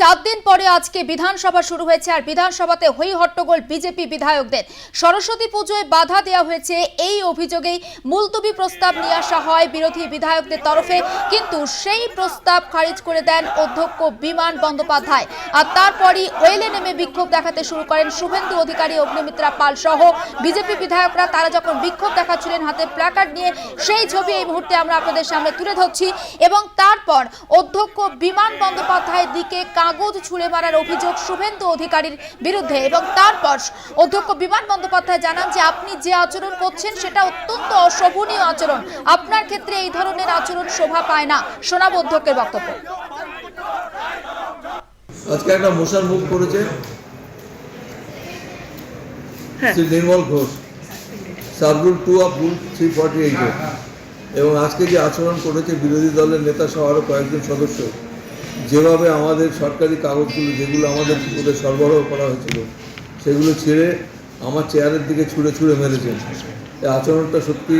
চার দিন পরে আজকে বিধানসভা শুরু হয়েছে আর বিধানসভাতে হই হট্টগোল বিজেপি বিধায়কদের। সরস্বতী পুজোয় বাধা দেওয়া হয়েছে এই অভিযোগেই মুলতবি প্রস্তাব নিয়ে আসা হয় বিরোধী বিধায়কদের তরফে। কিন্তু সেই প্রস্তাব খারিজ করে দেন অধ্যক্ষ বিমান বন্দ্যোপাধ্যায়। আর তারপরই ওয়েলে নেমে বিক্ষোভ দেখাতে শুরু করেন শুভেন্দু অধিকারী, অগ্নিমিত্রা পাল সহ বিজেপি বিধায়করা। তারা যখন বিক্ষোভ দেখাচ্ছিলেন হাতে প্ল্যাকার্ড নিয়ে, সেই ছবি এই মুহূর্তে আমরা আপনাদের সামনে তুলে ধরছি। এবং তারপর অধ্যক্ষ বিমান বন্দ্যোপাধ্যায়ের দিকে কাগজ ছুঁড়ে মারার অভিযোগ শুভেন্দু অধিকারীর বিরুদ্ধে এবং তারপর অধ্যক্ষ বিমান বন্দ্যোপাধ্যায় জানান যে আপনি যে আচরণ করছেন সেটা অত্যন্ত অশোভনীয় আচরণ। আপনার ক্ষেত্রে এই ধরনের আচরণ শোভা পায় না। শোনাব অধ্যক্ষের বক্তব্য। আজকে একটা মোশন মুভ করেছে Shri Nirmal Ghosh. Subrule two of rule three forty এইটে। এবং আজকে যে আচরণ করেছে বিরোধী দলের নেতা সহ আরও কয়েকজন সদস্য। যেভাবে আমাদের সরকারি কাগজগুলো, যেগুলো আমাদের ওদের সরবরাহ করা হয়েছিল, সেগুলো ছেড়ে আমার চেয়ারের দিকে ছুঁড়ে ছুঁড়ে মেরেছেন এই আচরণটা সত্যি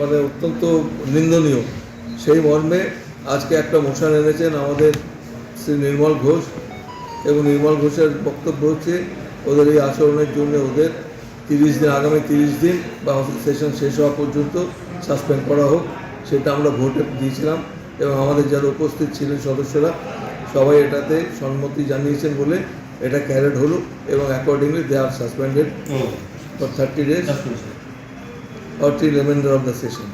মানে অত্যন্ত নিন্দনীয়। সেই মর্মে আজকে একটা মোশন এনেছেন আমাদের শ্রী নির্মল ঘোষ এবং নির্মল ঘোষের বক্তব্য হচ্ছে ওদের এই আচরণের জন্য ওদের তিরিশ দিন, আগামী তিরিশ দিন বা সেশন শেষ হওয়া পর্যন্ত সাসপেন্ড করা হোক, সেটা আমরা ভোটে দিয়েছিলাম। এবং আমাদের যারা উপস্থিত ছিলেন সদস্যরা সবাই এটাতে সম্মতি জানিয়েছেন বলে এটা ক্যারেড হলো এবং accordingly they are suspended for thirty days or the reminder of the session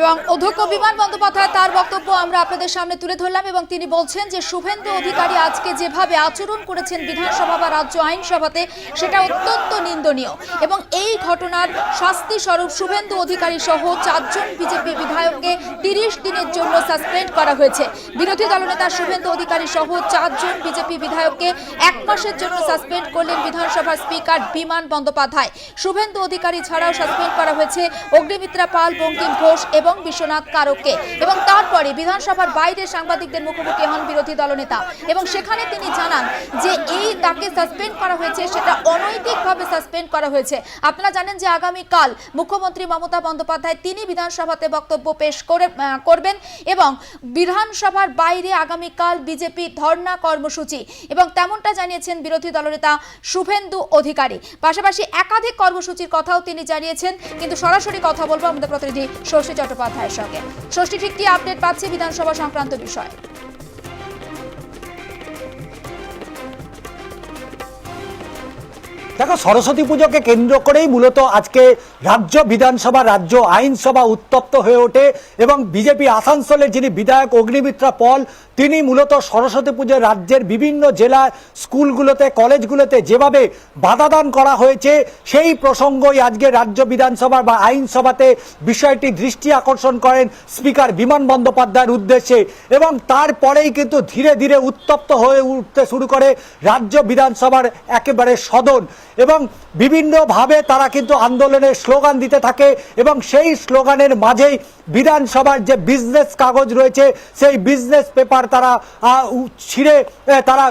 এবং অধ্যক্ষ বিমান বন্দ্যোপাধ্যায়, তার বক্তব্য আমরা আপনাদের সামনে তুলে ধরলাম এবং তিনি বলছেন যে শুভেন্দু অধিকারী আজকে যেভাবে আচরণ করেছেন বিধানসভা বা রাজ্য আইনসভাতে, সেটা অত্যন্ত নিন্দনীয়। এবং এই ঘটনার শাস্তি স্বরূপ শুভেন্দু অধিকারী সহ চারজন বিজেপি বিধায়ককে তিরিশ দিনের জন্য সাসপেন্ড করা হয়েছে। বিরোধী দলনেতা শুভেন্দু অধিকারী সহ চারজন বিজেপি বিধায়ককে এক মাসের জন্য সাসপেন্ড করলেন বিধানসভার স্পিকার বিমান বন্দ্যোপাধ্যায়। শুভেন্দু অধিকারী ছাড়াও সাসপেন্ড করা হয়েছে অগ্নিমিত্রা পাল, বঙ্কিম ঘোষ এবং বিশ্বনাথ কারককে। এবং তারপরে বিধানসভার বাইরে সাংবাদিকদের মুখোমুখি হন বিরোধী দলনেতা। এবং সেখানে তিনি জানান যে এই তাকে সাসপেন্ড করা হয়েছে, সেটা অনৈতিকভাবে সাসপেন্ড করা হয়েছে। আপনারা জানেন যে আগামীকাল মুখ্যমন্ত্রী মমতা বন্দ্যোপাধ্যায় তিনি বিধানসভাতে বক্তব্য পেশ করে করবেন এবং বিধানসভার বাইরে আগামীকাল বিজেপি ধর্ণা কর্মসূচি। এবং তেমনটা জানিয়েছেন বিরোধী দলনেতা শুভেন্দু অধিকারী। পাশাপাশি একাধিক কর্মসূচির কথাও তিনি জানিয়েছেন। কিন্তু সরাসরি কথা বলব আমাদের প্রতিনিধি ষষ্ঠী চট্টোপাধ্যায়ের সঙ্গে। ষষ্ঠী ঠিক কি আপডেট পাচ্ছে বিধানসভা সংক্রান্ত বিষয়? দেখো সরস্বতী পুজোকে কেন্দ্র করেই মূলত আজকে রাজ্য বিধানসভা, রাজ্য আইনসভা উত্তপ্ত হয়ে ওঠে এবং বিজেপি আসানসোলের যিনি বিধায়ক অগ্নিমিত্রা পল, তিনি মূলত সরস্বতী পুজো রাজ্যের বিভিন্ন জেলা স্কুলগুলোতে, কলেজগুলোতে যেভাবে বাধাদান করা হয়েছে, সেই প্রসঙ্গই আজকে রাজ্য বিধানসভা বা আইনসভাতে বিষয়টি দৃষ্টি আকর্ষণ করেন স্পিকার বিমান বন্দ্যোপাধ্যায়ের উদ্দেশ্যে এবং তারপরেই কিন্তু ধীরে ধীরে উত্তপ্ত হয়ে উঠতে শুরু করে রাজ্য বিধানসভার একেবারে সদন। এবং বিভিন্নভাবে তারা কিন্তু আন্দোলনের স্লোগান দিতে থাকে এবং সেই স্লোগানের মাঝেই বিধানসভার যে বিজনেস কাগজ রয়েছে, সেই বিজনেস পেপার তারা ছিঁড়ে তারা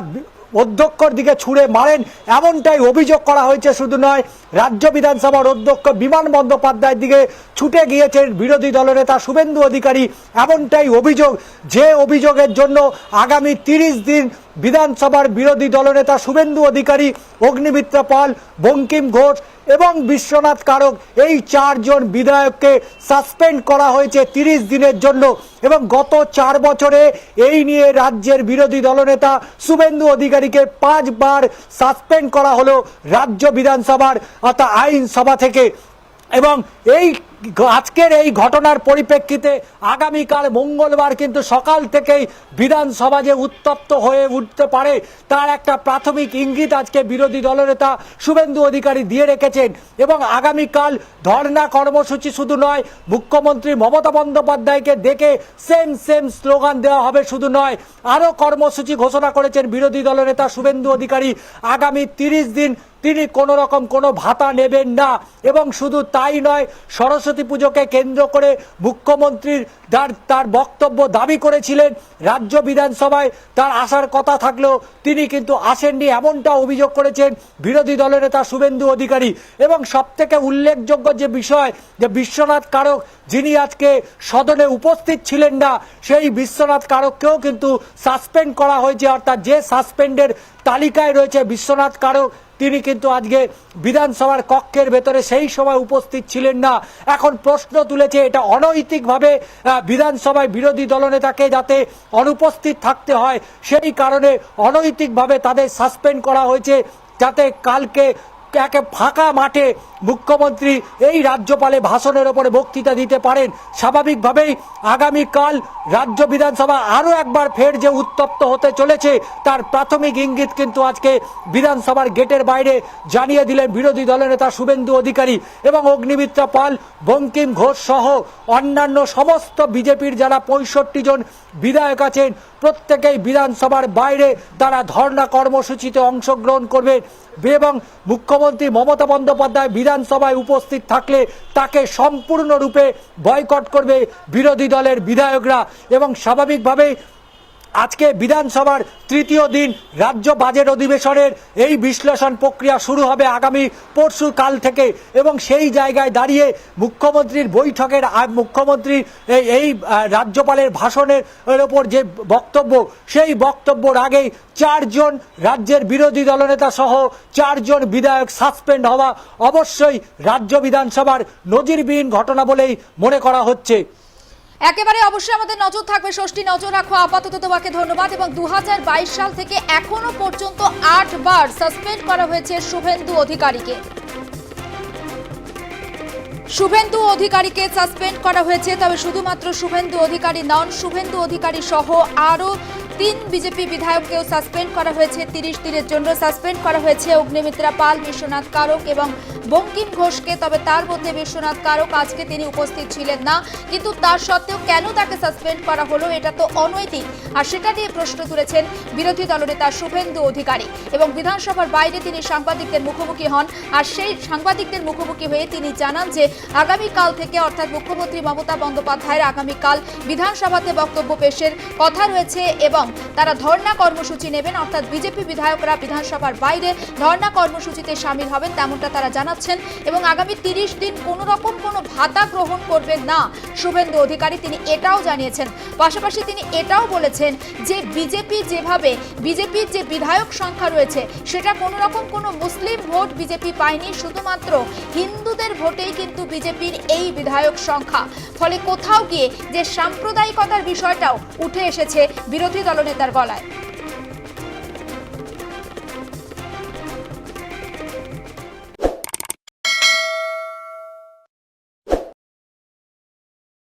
অধ্যক্ষর দিকে ছুঁড়ে মারেন। এমনটাই অভিযোগ করা হয়েছে শুধু নয়, রাজ্য বিধানসভার অধ্যক্ষ বিমান বন্দ্যোপাধ্যায়ের দিকে ছুটে গিয়েছেন বিরোধী দলের দলনেতা শুভেন্দু অধিকারী। এমনটাই অভিযোগ। যে অভিযোগের জন্য আগামী তিরিশ দিন বিধানসভার বিরোধী দলনেতা শুভেন্দু অধিকারী, অগ্নিমিত্রা পাল, বঙ্কিম ঘোষ এবং বিশ্বনাথ কারক, এই চারজন বিধায়ককে সাসপেন্ড করা হয়েছে তিরিশ দিনের জন্য এবং গত চার বছরে এই নিয়ে রাজ্যের বিরোধী দলনেতা শুভেন্দু অধিকারীকে পাঁচবার সাসপেন্ড করা হলো রাজ্য বিধানসভার, অর্থাৎ আইনসভা থেকে। এবং এই আজকের এই ঘটনার পরিপ্রেক্ষিতে আগামীকাল মঙ্গলবার কিন্তু সকাল থেকেই বিধানসভা যে উত্তপ্ত হয়ে উঠতে পারে, তার একটা প্রাথমিক ইঙ্গিত আজকে বিরোধী দলনেতা শুভেন্দু অধিকারী দিয়ে রেখেছেন। এবং আগামীকাল ধর্না কর্মসূচি শুধু নয়, মুখ্যমন্ত্রী মমতা বন্দ্যোপাধ্যায়কে দেখে সেম সেম স্লোগান দেওয়া হবে শুধু নয়, আরও কর্মসূচি ঘোষণা করেছেন বিরোধী দলনেতা শুভেন্দু অধিকারী। আগামী তিরিশ দিন তিনি কোনো রকম কোনো ভাতা নেবেন না। এবং শুধু তাই নয়, সরস্বতী পুজোকে কেন্দ্র করে মুখ্যমন্ত্রীর তার তার বক্তব্য দাবি করেছিলেন, রাজ্য বিধানসভায় তার আসার কথা থাকলেও তিনি কিন্তু আসেননি এমনটা অভিযোগ করেছেন বিরোধী দলের নেতা শুভেন্দু অধিকারী। এবং সবথেকে উল্লেখযোগ্য যে বিষয়, যে বিশ্বনাথ কারক যিনি আজকে সদনে উপস্থিত ছিলেন না, সেই বিশ্বনাথ কারককেও কিন্তু সাসপেন্ড করা হয়েছে। অর্থাৎ যে সাসপেন্ডের তালিকায় রয়েছে বিশ্বনাথ কারক তিনি কিন্তু আজকে বিধানসভার কক্ষের ভেতরে সেই সময় উপস্থিত ছিলেন না। এখন প্রশ্ন তুলেছে এটা অনৈতিকভাবে বিধানসভায় বিরোধী দলনেতাকে যাতে অনুপস্থিত থাকতে হয়, সেই কারণে অনৈতিকভাবে তাদের সাসপেন্ড করা হয়েছে, যাতে কালকে একে ফাঁকা মাঠে মুখ্যমন্ত্রী এই রাজ্যপালে ভাষণের ওপরে বক্তৃতা দিতে পারেন। স্বাভাবিকভাবেই আগামীকাল রাজ্য বিধানসভা আরও একবার ফের যে উত্তপ্ত হতে চলেছে, তার প্রাথমিক ইঙ্গিত কিন্তু আজকে বিধানসভার গেটের বাইরে জানিয়ে দিলেন বিরোধী দলনেতা শুভেন্দু অধিকারী এবং অগ্নিমিত্রা পাল, বঙ্কিম ঘোষ সহ অন্যান্য সমস্ত বিজেপির যারা পঁয়ষট্টি জন বিধায়ক আছেন প্রত্যেকেই বিধানসভার বাইরে তারা ধর্ণা কর্মসূচিতে অংশগ্রহণ করবে এবং মুখ্যমন্ত্রী মমতা বন্দ্যোপাধ্যায় বিধানসভায় উপস্থিত থাকলে তাকে সম্পূর্ণরূপে বয়কট করবে বিরোধী দলের বিধায়করা এবং স্বাভাবিকভাবেই আজকে বিধানসভার তৃতীয় দিন রাজ্য বাজেট অধিবেশনের এই বিশ্লেষণ প্রক্রিয়া শুরু হবে আগামী পরশু কাল থেকে এবং সেই জায়গায় দাঁড়িয়ে মুখ্যমন্ত্রীর বৈঠকের মুখ্যমন্ত্রীর এই এই রাজ্যপালের ভাষণের ওপর যে বক্তব্য, সেই বক্তব্যর আগেই চারজন রাজ্যের বিরোধী দলনেতা সহ চারজন বিধায়ক সাসপেন্ড হওয়া অবশ্যই রাজ্য বিধানসভার নজিরবিহীন ঘটনা বলেই মনে করা হচ্ছে। একেবারে অবশ্যই আমাদের নজর থাকবে, ষষ্ঠী নজর রাখো, আপাতত তোমাকে ধন্যবাদ এবং দু সাল থেকে এখনও পর্যন্ত আট বার সাসপেন্ড করা হয়েছে শুভেন্দু অধিকারীকে। শুভেন্দু অধিকারীকে সাসপেন্ড করা হয়েছে, তবে শুধুমাত্র শুভেন্দু অধিকারী নন, শুভেন্দু অধিকারী সহ আরও তিন বিজেপি বিধায়ককেও সাসপেন্ড করা হয়েছে, তিরিশ দিনের জন্য সাসপেন্ড করা হয়েছে অগ্নিমিত্রা পাল, বিশ্বনাথ কারক এবং বঙ্কিম ঘোষকে, তবে তার মধ্যে বিশ্বনাথ কারক আজকে তিনি উপস্থিত ছিলেন না। কিন্তু তার সত্ত্বেও কেন তাকে সাসপেন্ড করা হলো, এটা তো অনৈতিক। আর সেটা নিয়ে প্রশ্ন তুলেছেন বিরোধী দলনেতা শুভেন্দু অধিকারী। এবং বিধানসভার বাইরে তিনি সাংবাদিকদের মুখোমুখি হন। আর সেই সাংবাদিকদের মুখোমুখি হয়ে তিনি জানান যে, আগামীকাল থেকে অর্থাৎ মুখ্যমন্ত্রী মমতা বন্দ্যোপাধ্যায়ের আগামীকাল বিধানসভাতে বক্তব্য পেশের কথা রয়েছে এবং তারা ধর্ণা কর্মসূচি নেবেন। অর্থাৎ বিজেপি বিধায়করা বিধানসভার বাইরে ধর্ণা কর্মসূচিতে সামিল হবেন, তেমনটা তারা জানাচ্ছেন এবং আগামী তিরিশ দিন কোনো রকম কোনো ভাতা গ্রহণ করবেন না। শুভেন্দু অধিকারী তিনি এটাও জানিয়েছেন। পাশাপাশি তিনি এটাও বলেছেন যে বিজেপি যেভাবে, বিজেপির যে বিধায়ক সংখ্যা রয়েছে, সেটা কোনো রকম কোনো মুসলিম ভোট বিজেপি পায়নি, শুধুমাত্র হিন্দুদের ভোটেই কিন্তু বিজেপির এই বিধায়ক সংখ্যা। ফলে কোথাও গিয়ে যে সাম্প্রদায়িকতার বিষয়টাও উঠে এসেছে বিরোধী দলনেতার গলায়।